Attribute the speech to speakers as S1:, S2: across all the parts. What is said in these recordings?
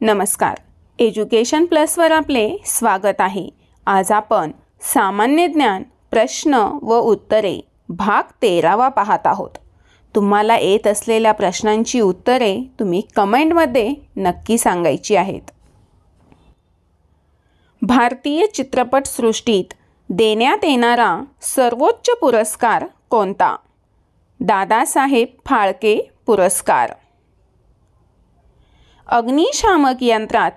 S1: नमस्कार. एज्युकेशन प्लसवर आपले स्वागत आहे. आज आपण सामान्य ज्ञान प्रश्न व उत्तरे भाग तेरावा पाहत आहोत. तुम्हाला येत असलेल्या प्रश्नांची उत्तरे तुम्ही कमेंटमध्ये नक्की सांगायची आहेत. भारतीय चित्रपटसृष्टीत देण्यात येणारा सर्वोच्च पुरस्कार कोणता? दादासाहेब फाळके पुरस्कार. अग्निशामक यंत्रात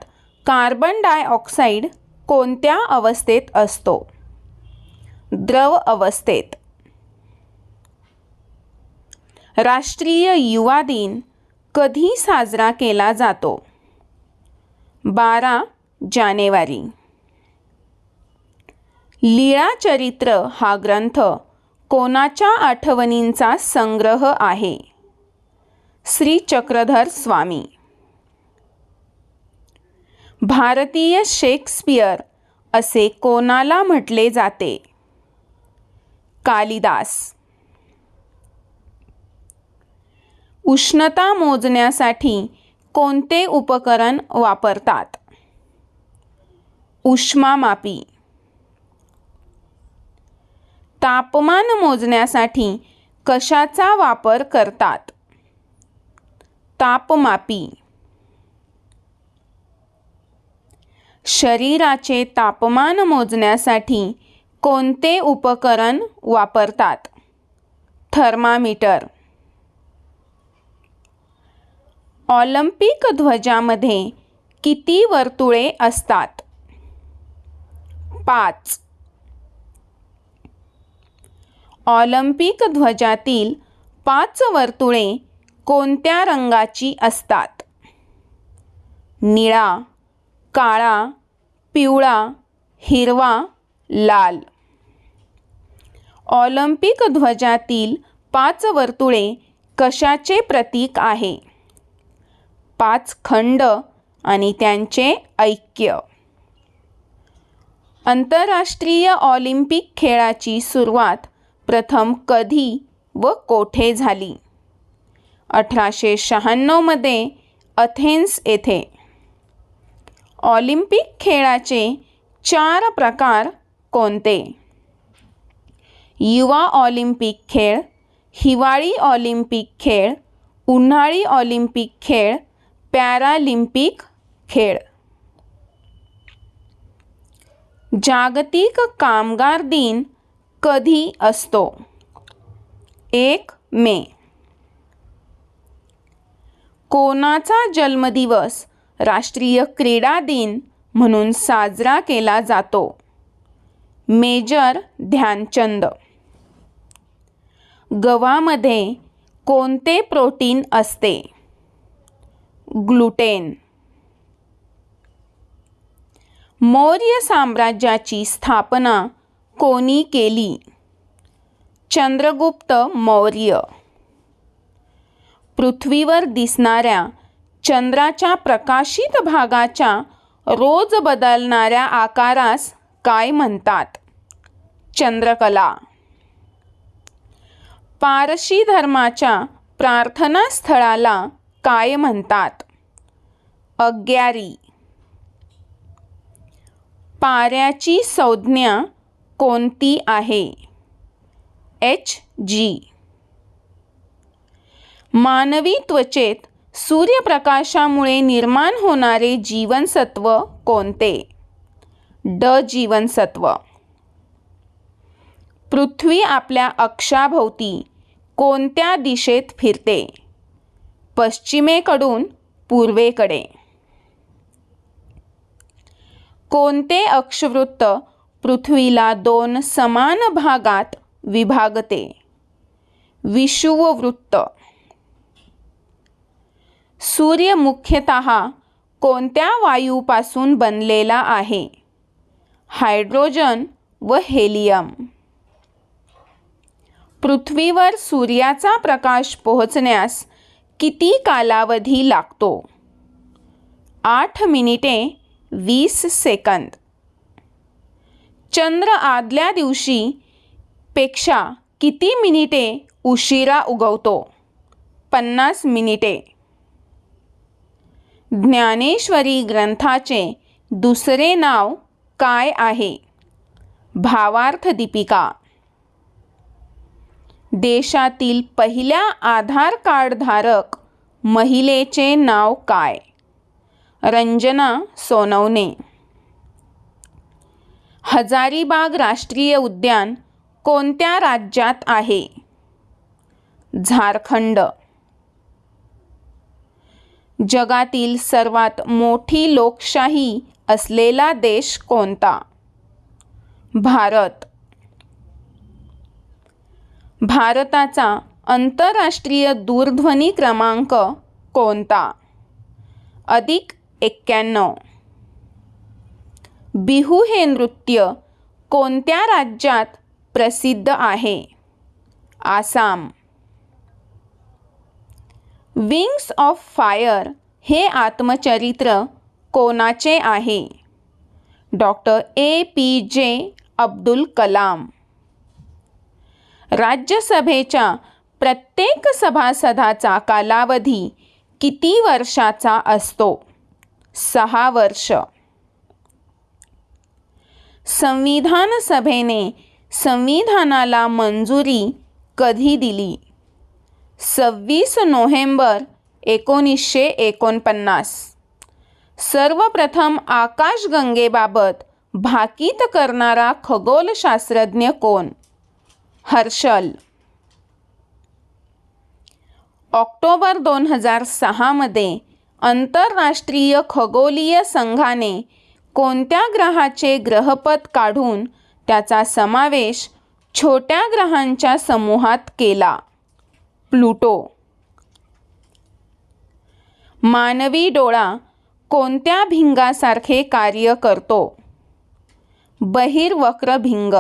S1: कार्बन डायऑक्साईड कोणत्या अवस्थेत असतो? द्रव अवस्थेत. राष्ट्रीय युवा दिन कधी साजरा केला जातो? बारा जानेवारी. लीळा चरित्र हा ग्रंथ कोणाच्या आठवणींचा संग्रह आहे? श्री चक्रधर स्वामी. भारतीय शेक्सपियर असे कोणाला म्हटले जाते? कालिदास. उष्णता मोजण्यासाठी कोणते उपकरण वापरतात? उष्मामापी. तापमान मोजण्यासाठी कशाचा वापर करतात? तापमापी. शरीराचे तापमान मोजण्यासाठी कोणते उपकरण वापरतात? थर्मामीटर. ऑलिम्पिक ध्वजामध्ये किती वर्तुळे असतात? पाच. ऑलिम्पिक ध्वजातील पाच वर्तुळे कोणत्या रंगाची असतात? निळा. काळा पिवळा हिरवा लाल. ऑलिम्पिक ध्वजातील पाच वर्तुळे कशाचे प्रतीक आहे? पाच खंड आणि त्यांचे ऐक्य. आंतरराष्ट्रीय ऑलिम्पिक खेळाची सुरुवात प्रथम कधी व कोठे झाली? अठराशे शहाण्णवमध्ये अथेन्स येथे. ऑलिम्पिक खेळाचे चार प्रकार कोणते? युवा ऑलिम्पिक खेळ हिवाळी ऑलिम्पिक खेळ उन्हाळी ऑलिम्पिक खेळ पॅरालिम्पिक खेळ. जागतिक कामगार दिन कधी असतो? एक मे. कोणाचा जन्मदिवस राष्ट्रीय क्रीडा दिन म्हणून साजरा केला जातो. मेजर ध्यानचंद. गव्हामध्ये कोणते प्रोटीन असते? ग्लुटेन. मौर्य साम्राज्याची स्थापना कोणी केली? चंद्रगुप्त मौर्य. पृथ्वीवर दिसणाऱ्या चंद्राच्या प्रकाशित भागाच्या रोज बदलणाऱ्या आकारास काय म्हणतात? चंद्रकला. पारशी धर्माच्या प्रार्थनास्थळाला काय म्हणतात? अग्यारी. पाऱ्याची संज्ञा कोणती आहे? H G. मानवी त्वचेत सूर्यप्रकाशामुळे निर्माण होणारे जीवनसत्व कोणते? ड जीवनसत्व. पृथ्वी आपल्या अक्षाभोवती कोणत्या दिशेत फिरते? पश्चिमेकडून पूर्वेकडे. कोणते अक्षवृत्त पृथ्वीला दोन समान भागात विभागते? विषुववृत्त. सूर्य मुख्यतः कोणत्या वायूपासून बनलेला आहे? हायड्रोजन व हेलियम. पृथ्वीवर सूर्याचा प्रकाश पोहोचण्यास किती कालावधी लागतो? आठ मिनिटे वीस सेकंद. चंद्र आदल्या दिवशी पेक्षा किती मिनिटे उशिरा उगवतो? पन्नास मिनिटे. ज्ञानेश्वरी ग्रंथाचे दुसरे नाव काय आहे? भावार्थ दीपिका. देशातील पहिल्या आधार कार्डधारक महिलेचे नाव काय? रंजना सोनवणे. हजारीबाग राष्ट्रीय उद्यान कोणत्या राज्यात आहे? झारखंड. जगातील सर्वात मोठी लोकशाही असलेला देश कोणता? भारत. भारताचा आंतरराष्ट्रीय दूरध्वनी क्रमांक कोणता? अधिक एक्क्याण्णव. बिहू हे नृत्य कोणत्या राज्यात प्रसिद्ध आहे? आसाम. विंग्स ऑफ फायर हे आत्मचरित्र कोणाचे आहे? डॉक्टर ए पी जे अब्दुल कलाम. राज्यसभेच्या प्रत्येक सभासदाचा कालावधी किती वर्षाचा असतो? सहा वर्ष. संविधान सभेने संविधानाला मंजुरी कधी दिली? सव्वीस नोव्हेंबर एकोणीसशे एकोणपन्नास. सर्वप्रथम आकाशगंगेबाबत भाकीत करणारा खगोलशास्त्रज्ञ कोण? हर्षल. ऑक्टोबर दोन हजार सहामध्ये आंतरराष्ट्रीय खगोलीय संघाने कोणत्या ग्रहाचे ग्रहपथ काढून त्याचा समावेश छोट्या ग्रहांच्या समूहात केला? प्लुटो. मानवी डोळा कोणत्या भिंगासारखे कार्य करतो? बहिर्वक्र भिंग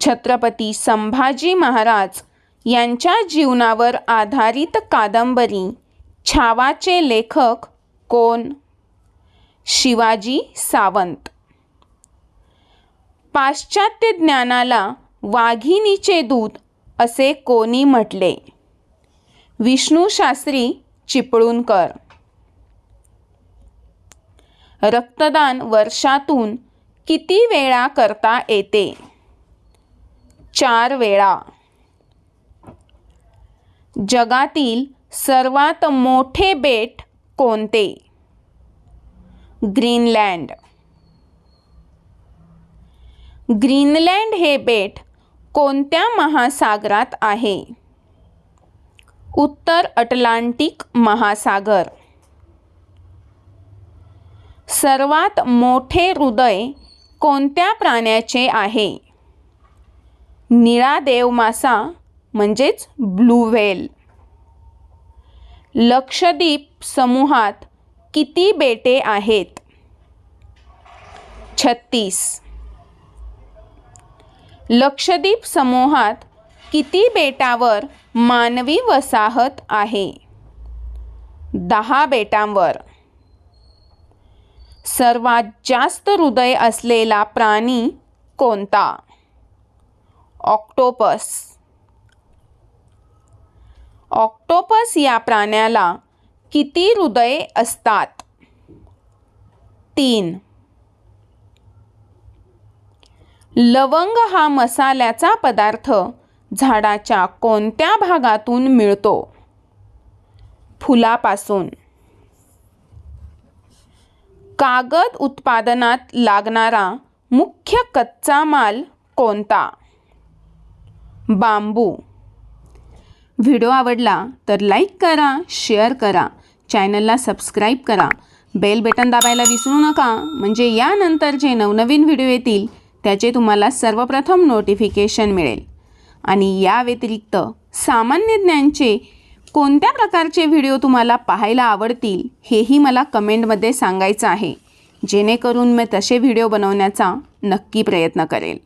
S1: छत्रपती संभाजी महाराज यांच्या जीवनावर आधारित कादंबरी छावाचे लेखक कोण? शिवाजी सावंत. पाश्चात्य ज्ञानाला वाघिणीचे दूध असे कोणी म्हटले? विष्णू शास्त्री चिपळूणकर रक्तदान वर्षातून किती वेळा करता येते? चार वेळा. जगातील सर्वात मोठे बेट कोणते? ग्रीनलँड. ग्रीनलँड हे बेट कोणत्या महासागरात आहे? उत्तर अटलांटिक महासागर. सर्वात मोठे हृदय कोणत्या प्राण्याचे आहे? निळा देवमासा म्हणजेच ब्लू व्हेल. लक्षद्वीप समूहात किती बेटे आहेत? छत्तीस. लक्षद्वीप समूहात किती बेटावर मानवी वसाहत आहे? दहा बेटांवर. सर्वात जास्त हृदय असलेला प्राणी कोणता? ऑक्टोपस. ऑक्टोपस या प्राण्याला किती हृदय असतात? तीन. लवंग हा मसाल्याचा पदार्थ झाडाच्या कोणत्या भागातून मिळतो? फुलापासून. कागद उत्पादनात लागणारा मुख्य कच्चा माल कोणता? बांबू. व्हिडिओ आवडला तर लाईक करा शेअर करा चॅनलला सबस्क्राईब करा. बेल बटन दाबायला विसरू नका. म्हणजे यानंतर जे नवनवीन व्हिडिओ येतील त्याचे तुम्हाला सर्वप्रथम नोटिफिकेशन मिळेल. आणि या व्यतिरिक्त सामान्य ज्ञानचे कोणत्या प्रकारचे व्हिडिओ तुम्हाला पाहायला आवडतील हेही मला कमेंटमध्ये सांगायचं आहे. जेणेकरून मी तसे व्हिडिओ बनवण्याचा नक्की प्रयत्न करेल.